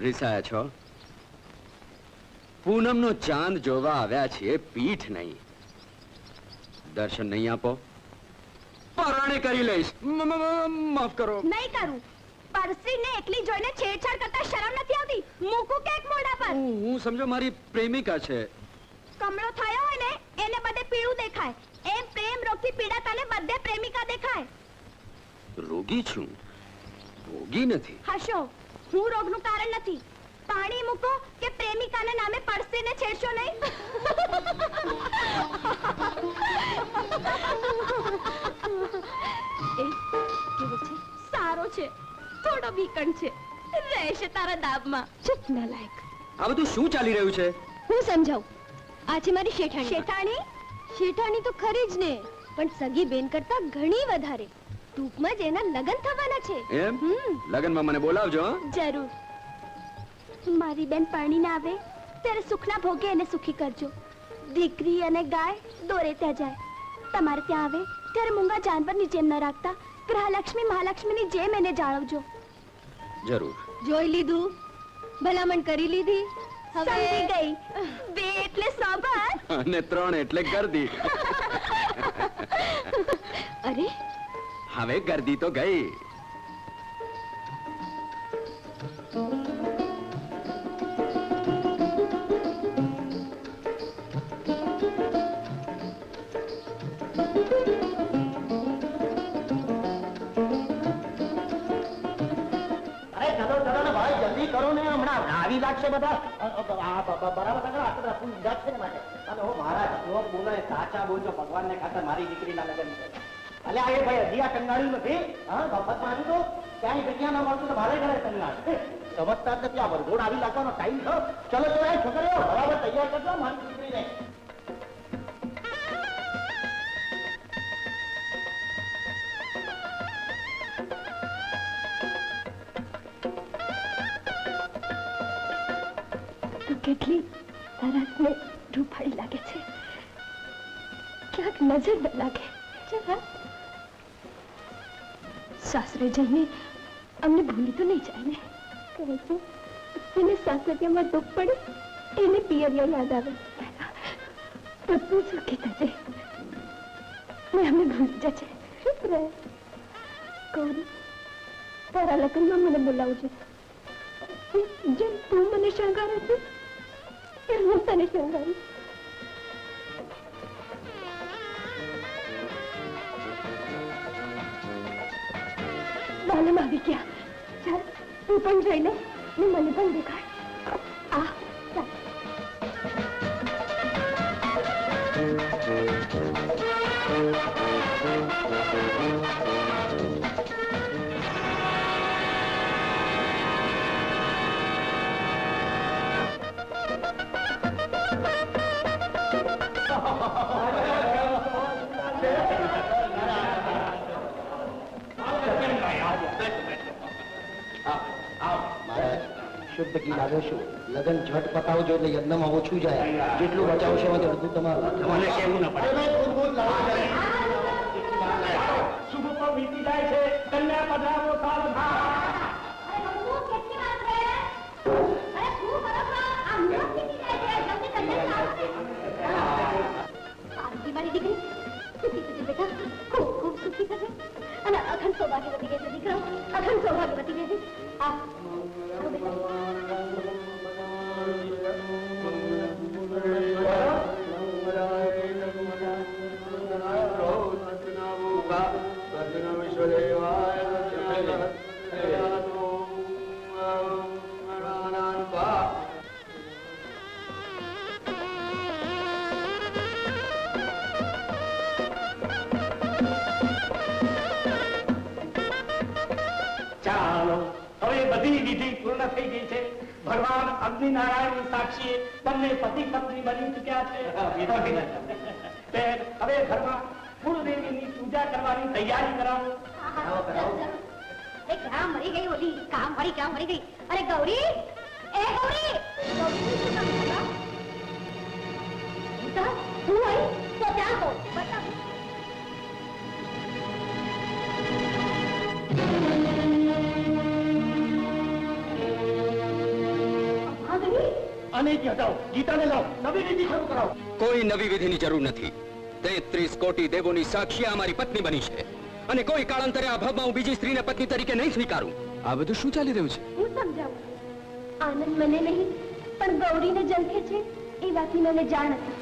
રિસાયા છો? પૂનમનો ચાંદ જોવા આવ્યા છીએ પીઠ નહીં. દર્શન નહીં આપો? પરાણે કરી લઈશ. માફ કરો. નહીં કરું. પરસીને એકલી જોઈને છેડછાડ કરતા શરમ નથી આવતી. મૂકું કેક મોઢા પર? હું સમજો મારી પ્રેમિકા છે. કમળો થયો હોય ને એને બધે પીળું દેખાય. એમ પ્રેમ રોગથી પીડાતાને બધે પ્રેમિકા દેખાય. રોગી છું. રોગી નથી. હશો. હું રોગનું કારણ નથી. પાણી મૂકો કે પ્રેમિકાને નામે પડસીને છેડશો નહીં? એ કેવો છે? સારો છે. થોડો વીકણ છે. રહેશે તારા દાબમાં. ચૂપ ના લાયક આ બધું શું ચાલી રહ્યું છે? હું સમજાવું. આ છે મારી શેઠાણી. શેઠાણી? શેઠાણી તો ખરી જ ને. પણ સગી બેન કરતા ઘણી વધારે. ટૂંકમાં જ એના લગ્ન થવાના છે. એમ? લગ્નમાં મને બોલાવજો જરૂર. મારી બેન પરણીને આવે ત્યારે સુખના ભોગે એને સુખી કરજો. દીકરી અને ગાય દોરે ત્યાં જાય. તમારે ત્યાં આવે ત્યારે મૂંગા જાનવરની જેમ ન રાખતા ગ્રહલક્ષ્મી મહાલક્ષ્મીની જેમ એને જાળવજો. જરૂર. જોઈ લીધું? ભલામણ કરી લીધી? સમજી ગઈ. બે એટલે સોબર અને ત્રણ એટલે ગરદી. અરે હવે ગરદી તો ગઈ. આવી લાગશે બધા. બરાબર બધા ફૂલ ઈજાદ ને માટે. અને હું મહારાજ બોલો સાચા બોલજો, ભગવાનને ખાતર મારી દીકરીના લગ્ન છે. અલે આ ભાઈ હજી આ કંગાળ્યું નથી. હા મફતમાં આવ્યું તો. ક્યાંય જગ્યા ના મળતું તો ભારે ઘરે કંગાળ. સમજતા નથી આ વરઘોડ આવી લાગવાનો ટાઈમ થયો ચલો ચલો છોકરીઓ, બરાબર તૈયાર કરજો, મારી દીકરીને. કેટલી સરસ ને રૂપાળી લાગે છે. ક્યાંક નજર ન લાગે. જરા સાસરે જઈને અમને ભૂલી તો નહીં જાય ને. કહે છે એને સાસરિયામાં દુઃખ પડે એને પિયરિયા યાદ આવે. બધું સુખી થશે ને અમને ભૂલી જશે ગૌરી તારા લગ્નમાં મને બોલાવજે. જેમ તું મને શણગારે છે એમ હું તને શણગારીશ. બાલમ આવી ગયા ચાલ તું પણ જોઈ લે ને મને પણ દેખાય આ ચાલ શુદ્ધ ઘી લાગે છું લગન ઝટ પતાવજો એટલે યજ્ઞમાં ઓછું જાય. જેટલું બચાવશો એમાંથી અડધું તમારું. મને કેવું ના પડે. હવે બધી વિધિ પૂર્ણ થઈ ગઈ છે. ભગવાન અગ્નિનારાયણ સાક્ષી બંને પતિ પત્ની બની ચુક્યા છે. હવે ઘરમાં કુળદેવીની પૂજા કરવાની તૈયારી કરાવો. ક્યાં મરી ગઈ કામ મળી ક્યાં મરી ગઈ. ગૌરી આનેથી હટાવો ગીતાને લાવો નવી વિધિ શરૂ કરાવો. કોઈ નવી વિધિની જરૂર નથી. તેત્રીસ કોટી દેવોની સાક્ષી અમારી પત્ની બની છે. અને કોઈ કાળાંતરે આ ભાવમાં હું બીજી સ્ત્રીને પત્ની તરીકે નહીં સ્વીકારું. આ બધું શું ચાલી રહ્યું છે? હું સમજાવું આનંદ મને નહીં પણ ગૌરીને ઝંખે છે એ વાતની મને જાણ હતી.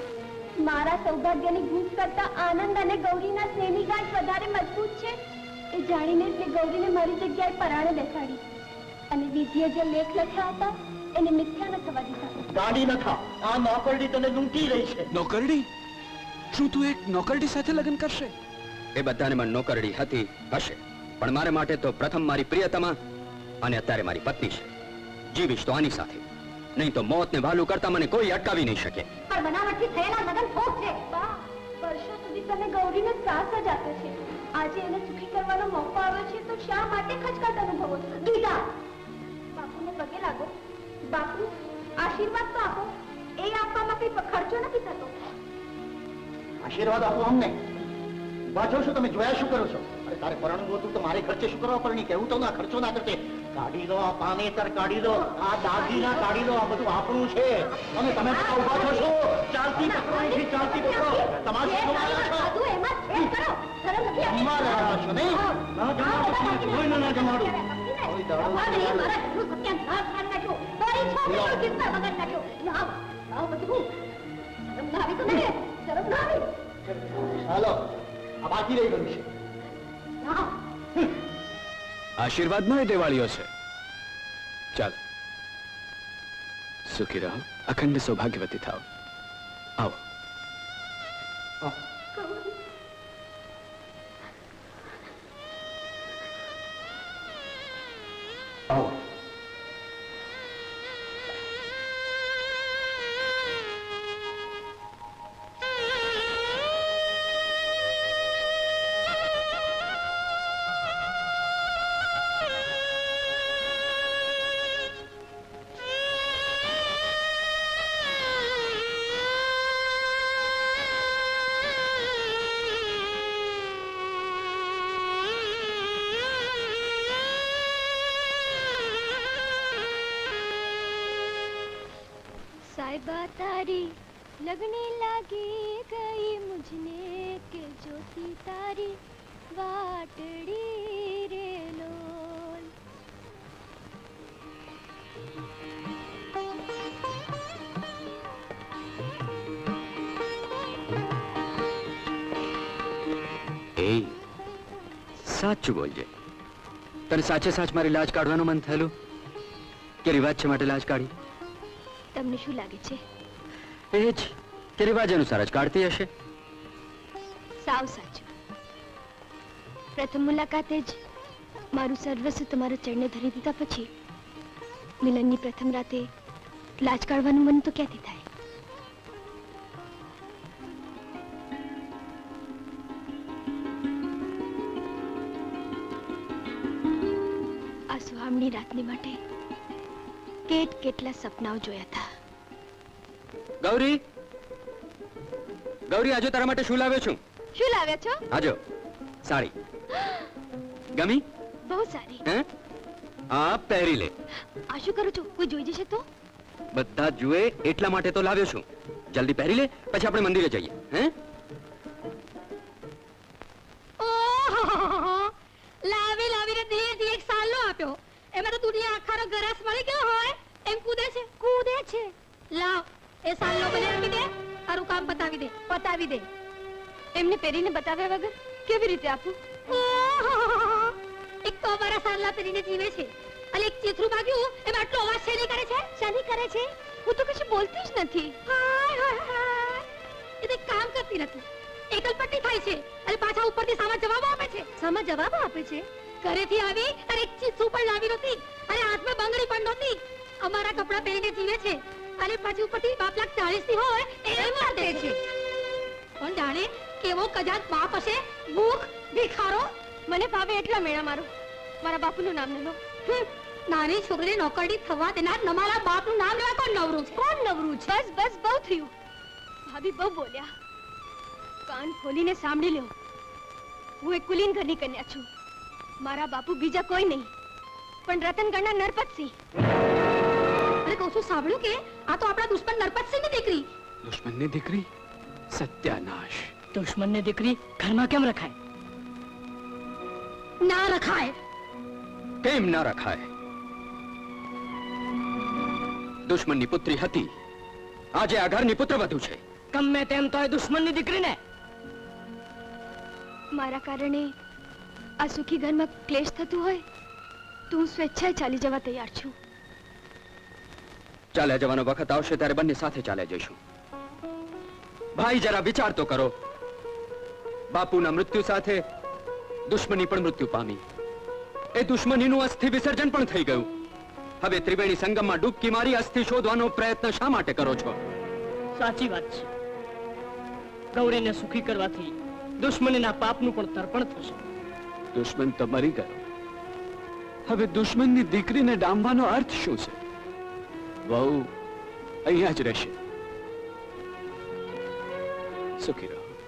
મારા સૌભાગ્યની ભૂત કરતા આનંદ અને ગૌરીના સ્નેહની ગાંઠ વધારે મજબૂત છે એ જાણીને એટલે ગૌરીને મારી જગ્યાએ પરાણે બેસાડી. અને વિધિએ જે લેખ લખ્યા હતા એને મિથ્યા ન થવા દીધા. ગાડી નખા આ નોકરડી તને લૂંટી રહી છે. નોકરડી? શું તું એક નોકરડી સાથે લગ્ન કરશે? એ બધાને મન નોકરડી હતી હશે. પણ મારે માટે તો પ્રથમ મારી પ્રિયતમા અને અત્યારે મારી પત્ની છે. જીવીશ તો આની સાથે. નહીં તો મોત ને વાલું કરતા મને કોઈ અટકાવી નહીં શકે. પણ બનાવટથી થયેલા લગ્ન ફોક છે. બા વર્ષો સુધી તમે ગૌરીને ત્રાસ જ આપે છે. આજે એને સુખી કરવાનો મોકો આવ્યો છે તો શા માટે ખચકાટ અનુભવો? ગીતા બાપુને પગે લાગો. બાપુ આશીર્વાદ તો આપો. એ આપવામાં કઈ ખર્ચો નથી થતો. આશીર્વાદ આપો અમને. વાંચો છો તમે? જોયા શું કરો છો? અરે તારે પરણવું હતું તો મારે ખર્ચે શું કરવા પરણી? કેવું તો ના ખર્ચો ના કરતે. કાઢી લો આ પાનેતર કાઢી લો. આ દાગીના કાઢી લો. આ બધું આપણું છે. અને તમે ઊભા છો શું? ચાલતી પકડો અહીંથી ચાલતી પકડો. તમારે શું આવ્યા છો? એમાં કરો. નથી છો નહીં? ના જમાડો ના જમાડો. હાલો આ બાકી રહી ગયું છે. આશીર્વાદ નો દિવાળીઓ છે. ચાલ. સુખી રહો. અખંડ સૌભાગ્યવતી થાવ આવો. આવો સાહેબા તારી લગને લાગી ગઈ મુજને કે જોતી તારી વાટડી રે લોલ એ સાચું બોલજે તને સાચે સાચ મારી લાજ કાઢવાનું મન થયેલું કે રિવાજ છે માટે લાજ કાઢી તમને શું લાગે છે? એ જ રિવાજ અનુસાર જ કાઢતી હશે. સાવ સાચું. પ્રથમ મુલાકાતે જ મારું સર્વસ્વ તમારા ચરણે ધરી દીધા પછી મિલનની પ્રથમ રાતે લાજ કાઢવાનું મન તો ક્યાંથી થાય? આ સુહામણી રાતની માટે કેટ કેટલા સપનાઓ જોયા હતા. ગૌરી? ગૌરી આજે તારા માટે શું લાવ્યો છું? શું લાવ્યા છો? આજો સાડી. ગમી? બહુ સારી. હે? આ પહેરી લે. આ શું કરું છું? કોઈ જોઈ જશે તો? બધા જુએ એટલા માટે તો લાવ્યો છું. જલ્દી પહેરી લે પછી આપણે મંદિરે જઈએ. હે? કામ પતાવી દે પતાવી દે. એમને પહેરીને બતાવ્યા વગર કેવી રીતે આપું? એક તો અમારા સાલા પહેરીને જીવે છે. અને એક ચીથરું ભાગ્યું એમ આટલો અવાજ શેની કરે છે? શેની કરે છે? હું તો કશું બોલતી જ નથી. એ તો કામ કરતી નથી. એકલપટ્ટી થાય છે અને પાછા ઉપરથી સામા જવાબો આપે છે. સામા જવાબો આપે છે? ઘરેથી આવી અને એક ચીજ પણ લાવી નહોતી અને હાથમાં બંગડી પણ નહોતી. અમારા કપડાં પહેરીને જીવે છે. અને પાછી ઉપરથી બાપ લાખ ચાલીસની હોય એ માર દે છે. કોણ જાણે કેવો કજાત બાપ હશે ભૂખ ભિખારો. મને ભાવે એટલા મેળા મારો. મારા બાપુનું નામ ન લો. નાની છોકરી નોકરડી થવા દેનાર તમારા બાપનું નામ લેવા કોણ નવરું છે? કોણ નવરું છે? બસ બસ બહુ થયું. ભાભી બહુ બોલ્યા. કાન ખોલીને સાંભળી લ્યો હું એક કુલીન ઘરની કન્યા છું. મારા બાપુ બીજા કોઈ નહીં. પણ રતનગઢના નરપતસિંહ. કહું છું સાંભળ્યું કે આ તો આપણા દુશ્મન નરપતસિંહની દીકરી. દુશ્મનની દીકરી? સત્યાનાશ. દુશ્મનની દીકરી ઘરમાં કેમ રખાય? ના રખાય. કેમ ના રખાય? દુશ્મનની પુત્રી હતી. આજે આ ઘરની પુત્રવધુ છે. ગમે તેમ તો એ દુશ્મનની દીકરીને. મારા કારણે આ સુખી ઘરમાં ક્લેશ થતું હોય તો હું સ્વેચ્છાએ ચાલી જવા તૈયાર છું. ચાલ્યા જવાનો વખત આવશે ત્યારે બંને સાથે ચાલ્યા જઈશું. ભાઈ જરા વિચાર તો કરો. બાપુના મૃત્યુ સાથે દુશ્મની પણ મૃત્યુ પામી. એ દુશ્મનીનું અસ્થિ વિસર્જન પણ થઈ ગયું. હવે ત્રિવેણી સંગમમાં ડૂબકી મારી અસ્થિ શોધવાનો પ્રયત્ન શા માટે કરો છો? સાચી વાત છે. ગૌરીને સુખી કરવાથી દુશ્મનીના પાપનું પણ તર્પણ થશે. દુશ્મન તો મરી ગયો. હવે દુશ્મનની દીકરીને ડામવાનો અર્થ શું છે? વહુ અહીંયા જ રહેશે. સુખી રહો.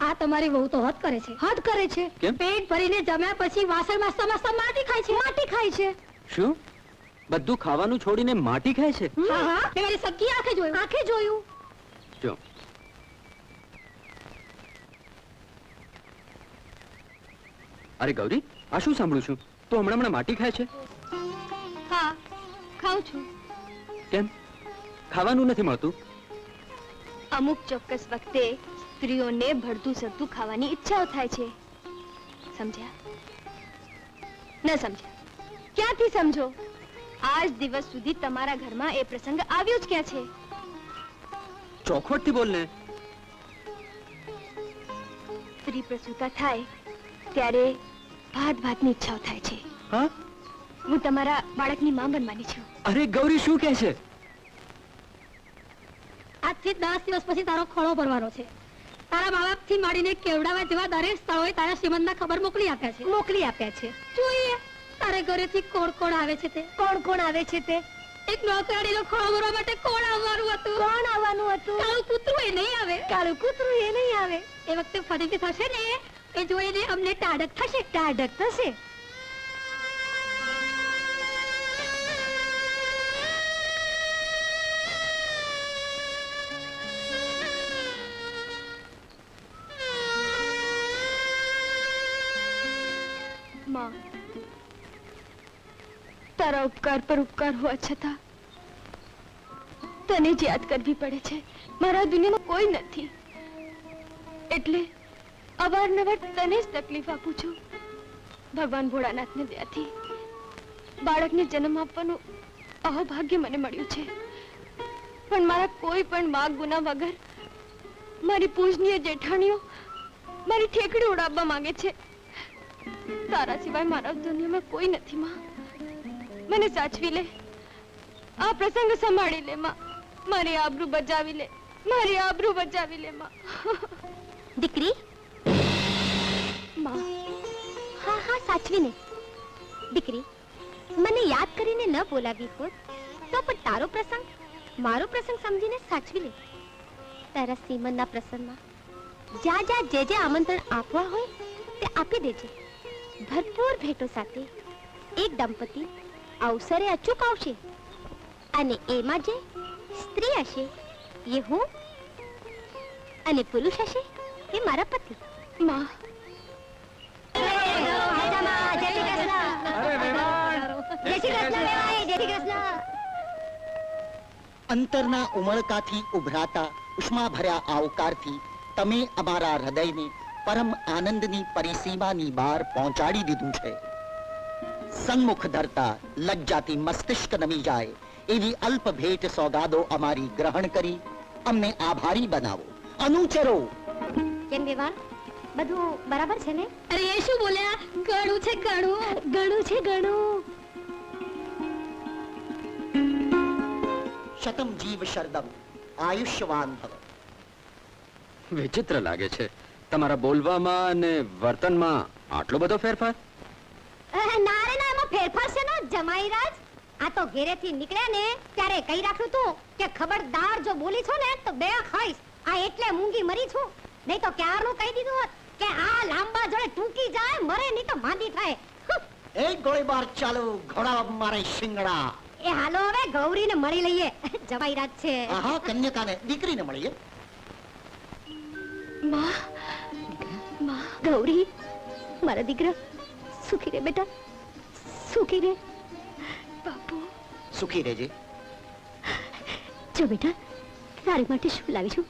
આ તમારી વહુ તો હદ કરે છે. હદ કરે છે? કેમ? પેટ ભરીને જમ્યા પછી વાસણમાં સમસ્ત માટી ખાય છે. માટી ખાય છે. શું? બધું ખાવાનું છોડીને માટી ખાય છે? હા હા. મેં મારી સગી આંખે જોયું. આંખે જોયું. જો. અરે ગૌરી આ શું સાંભળું છું? તું હમણાં હમણાં માટી ખાય છે? હા ખાઉં છું. કેમ? ખાવાનું નથી મળતું? અમુક ચોક્કસ વખતે સ્ત્રીઓને ભળતું સરતું ખાવાની ઈચ્છાઓ થાય છે. સમજ્યા? ન સમજ્યા? ક્યાંથી સમજો? આજ દિવસ સુધી તમારા ઘરમાં એ પ્રસંગ આવ્યો જ ક્યાં છે? ચોખવટથી બોલ ને સ્ત્રી પ્રસૂતા થાય ત્યારે ભાત ભાતની ઈચ્છાઓ થાય છે. હા? હું તમારા બાળકની માં બનવાની છું. અરે ગૌરી શું કહે છે? આજથી દસ દિવસ પછી તારો ખોળો ભરવાનો છે. તારા મા બાપથી માંડીને કેવડાવા જેવા દરેક સ્થળોએ તારા શ્રીમંતના ખબર મોકલી આપ્યા છે. મોકલી આપ્યા છે. જોઈએ તારે ઘરેથી કોણ કોણ આવે છે તે? કોણ કોણ આવે છે તે? એક નોકરાણીનો ખોળો ભરવા માટે કોણ આવવાનું હતું? કોણ આવવાનું હતું? કાળું કૂતરું એ નહીં આવે. કાળું કૂતરું એ નહીં આવે. એ વખતે ફરીથી થશે ને? એ જોઈને અમને ટાઢક થશે ટાઢક થશે. તારા ઉપકાર પર ઉપકાર હોવા છતાં તને જ યાદ કરવી પડે છે. મારા દુનિયામાં કોઈ નથી. એટલે અવારનવાર તને જ તકલીફ આપું છું. ભગવાન ભોળાનાથને દયાથી બાળકને જન્મ આપવાનું અહોભાગ્ય મને મળ્યું છે. પણ મારા કોઈ પણ માગ ગુના વગર મારી પૂજનીય જેઠાણીઓ મારી ઠેકડી ઉડાવવા માંગે છે. તારા સિવાય મારા દુનિયામાં કોઈ નથી, માં. મને સાચવી લે. આ પ્રસંગ સંભાળી લે, માં. મારી આબરૂ બચાવી લે. મારી આબરૂ બચાવી લે, માં. દીકરી હા હા, સાચવીને. દીકરી, મને યાદ કરીને ન બોલાવી હોત, તો પણ તારો પ્રસંગ, મારો પ્રસંગ સમજીને સાચવી લે. તારા સીમનના પ્રસંગમાં જ્યાં જ્યાં જે જે આમંત્રણ આપવા હોય, તે આપી દેજે. ભરપૂર ભેટો સાથે એક દંપતી અવસરે અચૂક આવશે. અને એમાં જે સ્ત્રી હશે, એ હું અને પુરુષ હશે, એ મારા પતિ. માં અંતરના ઉમળકાથી ઉભરાતા ઉષ્માભર્યા આવકારથી તમે અમારા હૃદયને પરમ આનંદની પરિસીમાની બહાર પહોંચાડી દીધું છે. સન્મુખ ધરતા લજ્જાથી મસ્તિષ્ક નમી જાય એવી અલ્પ ભેટ સોગાદો અમારી ગ્રહણ કરી અમને આભારી બનાવો. અનુચરો! કેમ વેવાણ બધું બરાબર છે ને? અરે એ શું બોલ્યા? ગણું છે ગણું ગણું છે ઘણું શતમ જીવ શરદમ આયુષ્યવાન ભવ વિચિત્ર લાગે છે તમારા બોલવામાં અને વર્તનમાં આટલો બધો ફેરફાર ના રે ના એમાં ફેરફાર છે નો જમાઈ રાજ આ તો ઘેરેથી નીકળ્યા ને ત્યારે કહી રાખ્યું તું કે ખબરદાર જો બોલી છો ને તો બે ખાઈશ. આ એટલે મૂંગી મરી છું. નહીં તો ક્યારનું કહી દીધું હોત કે આ લાંબા જોડે ટૂંકી જાય મરે નહીં તો માંદી થાય. એક એ ગોળીબાર ચાલુ ઘોડા મારે શિંગડા. એ હાલો હવે ગૌરીને મળી લઈએ. જવાઈ રાત છે. આહા કન્યકાને દીકરીને મળીએ? માં માં ગૌરી મારા દીકરા સુખી રે બેટા સુખી રે. બાપુ. સુખી રહેજે. જો બેટા તારી માટે શું લાવી છું?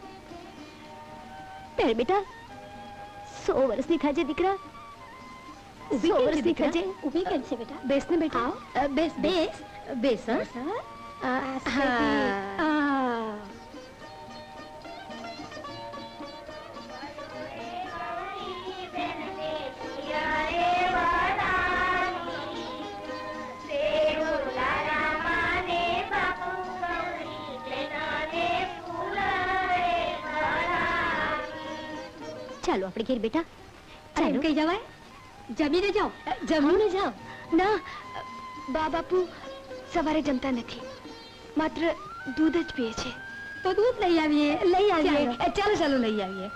પહેર બેટા સો વર્ષની થાજે દીકરા સો વર્ષની થાજે ઊભી કેમ છે બેટા બેસ ને બેટા આવ બેસ બેસ બેસ હા હા. ચાલો આપણે ઘેર બેટા ચાલો. કઈ જવાય? જમીને જાઓ. જમીને જાઓ? ના બા બાપુ સવારે જમતા નથી. માત્ર દૂધ જ પીએ છે. તો દૂધ લઈ આવીએ. લઈ આવીએ. ચાલો. ચાલો લઈ આવીએ.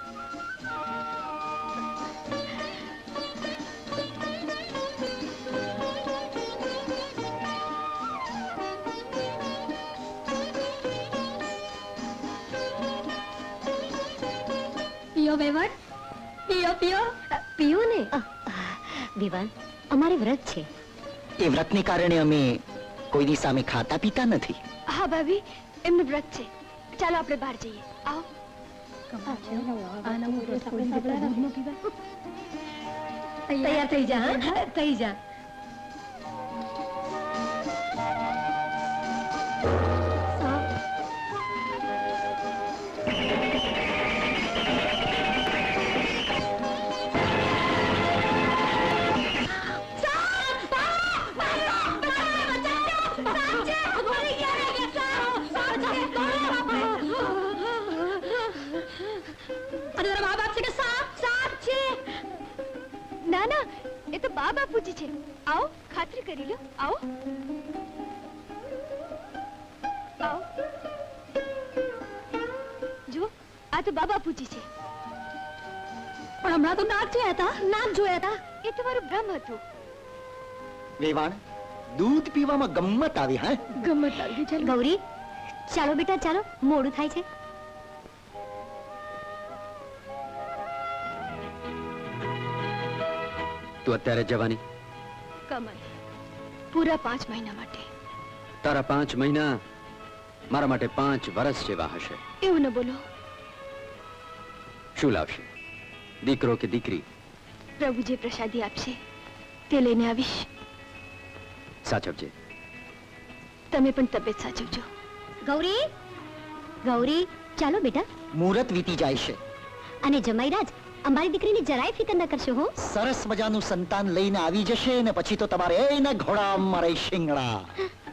પીઓ બેવડ પીઓ પીઓ. પીઓ ને. વિવાન અમારે વ્રત છે. એ વ્રતને કારણે અમે કોઈની સામે ખાતા પીતા નથી. હા ભાભી એમનું વ્રત છે. ચાલો આપણે બહાર જઈએ. આવો. તૈયાર થઈ જા થઈ જા. ના ના એ તો બા બાપુજી છે. આવો ખાતરી કરી લો. આવો. આવો. જુઓ આ તો બા બાપુજી છે. પણ હમણાં તો નાક જોયા હતા નાક જોયા હતા. એ તમારું ભ્રમ હતું. વેવાણ દૂધ પીવામાં ગમ્મત આવી હા? ગમત આવી ચાલો. ગૌરી ચાલો બેટા ચાલો. મોડું થાય છે. તું અત્યારે જવાની. કમલ પૂરા પાંચ મહિના માટે. તારા પાંચ મહિના મારા માટે પાંચ વર્ષ જેવા હશે. એવું ન બોલો. શું લાવશે? દીકરો કે દીકરી? પ્રભુ જે પ્રસાદી આપશે. તે લઈને આવીશ. સાચવજે. તમે પણ તબિયત સાચવજો. ગૌરી ગૌરી ચાલો બેટા. મુહૂર્ત વીતી જાય છે. અને જમાઈરાજ અમારી દીકરીની જરાય ફિકર ન કરશો હો. સરસ મજાનું સંતાન લઈને આવી જશે ને પછી તો તમારે એને ઘોડા મરે શિંગડા.